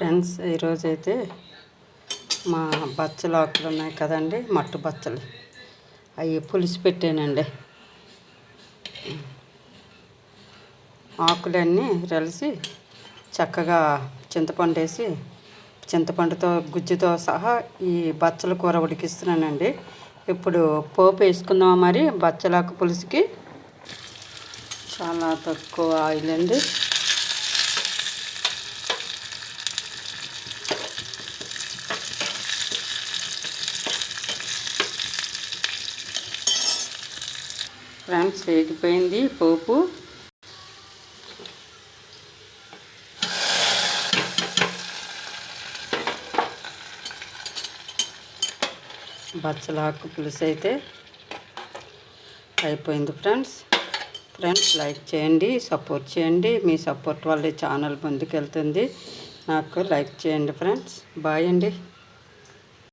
Friends ఈరోజైతే మా బచ్చలు ఆకులు ఉన్నాయి కదండి మట్టు బచ్చలు. అవి పులిసి పెట్టానండి. ఆకులన్నీ రలిసి చక్కగా చింతపండు వేసి చింతపండుతో గుజ్జుతో సహా ఈ బచ్చల కూర ఉడికిస్తున్నానండి. ఇప్పుడు పోపు వేసుకుందాం మరి బచ్చలాకు పులుసుకి? చాలా తక్కువ ఆయిల్ అండి. ఫ్రెండ్స్ వేగిపోయింది పోపు. బచ్చలాకు పులుసు అయితే అయిపోయింది ఫ్రెండ్స్. ఫ్రెండ్స్ లైక్ చేయండి సపోర్ట్ చేయండి. మీ సపోర్ట్ వల్ల ఛానల్ ముందుకెళ్తుంది. నాకు లైక్ చేయండి ఫ్రెండ్స్. బాయ్ అండి.